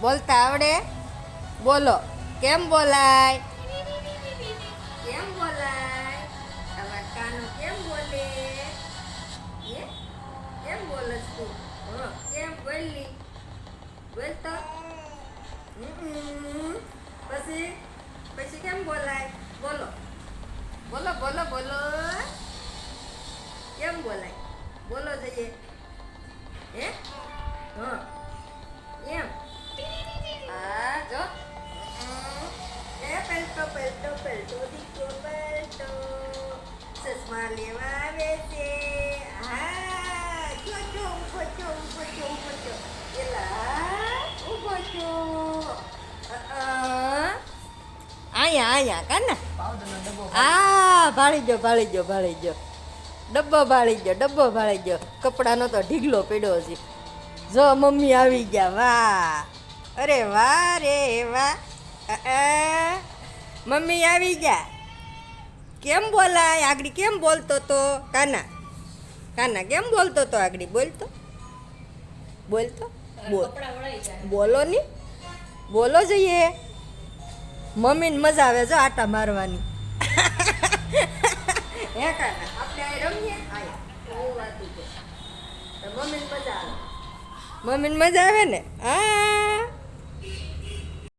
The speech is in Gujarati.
બોલતા આવડે? બોલો કેમ બોલાય? કેમ બોલાય? તમાર કાનો કેમ બોલે? કેમ બોલસ તું હં, કેમ બોલી બોલ તો. હમ. પછી? પછી કેમ બોલાય? બોલો. બોલો બોલો બોલો. કેમ બોલાય? બોલો જઈએ. હે? હા એમ. પેલટો પેલટો દીકરો પેલટો. ચશ્મા લેવા આવે છે. હા જો જો ઊભો છો ઊભો છો ઊભો છો એલા ઊભો છો. અહીંયા અહીંયા કાને આ ભાળી ગયો ભાળી ગયો ભાળી ગયો ડબ્બો ભાળી ગયો ડબ્બો ભાળી ગયો કપડાનો તો ઢીગલો પડ્યો છે. જો મમ્મી આવી ગયા વાહ. અરે વાહ રે વાહ. મમ્મી આવી ગયા. કેમ બોલાય? આગળ કેમ બોલતો તો? કાના? કાના કેમ બોલતો તો આગળ? બોલતો? બોલતો? બોલ. બોલો ની. બોલો જોઈએ. મમ્મીને મજા આવે છે આટા મારવાની. હે આપણે રમીએ? મજા આવે. મમ્મીને મજા આવે ને? હા.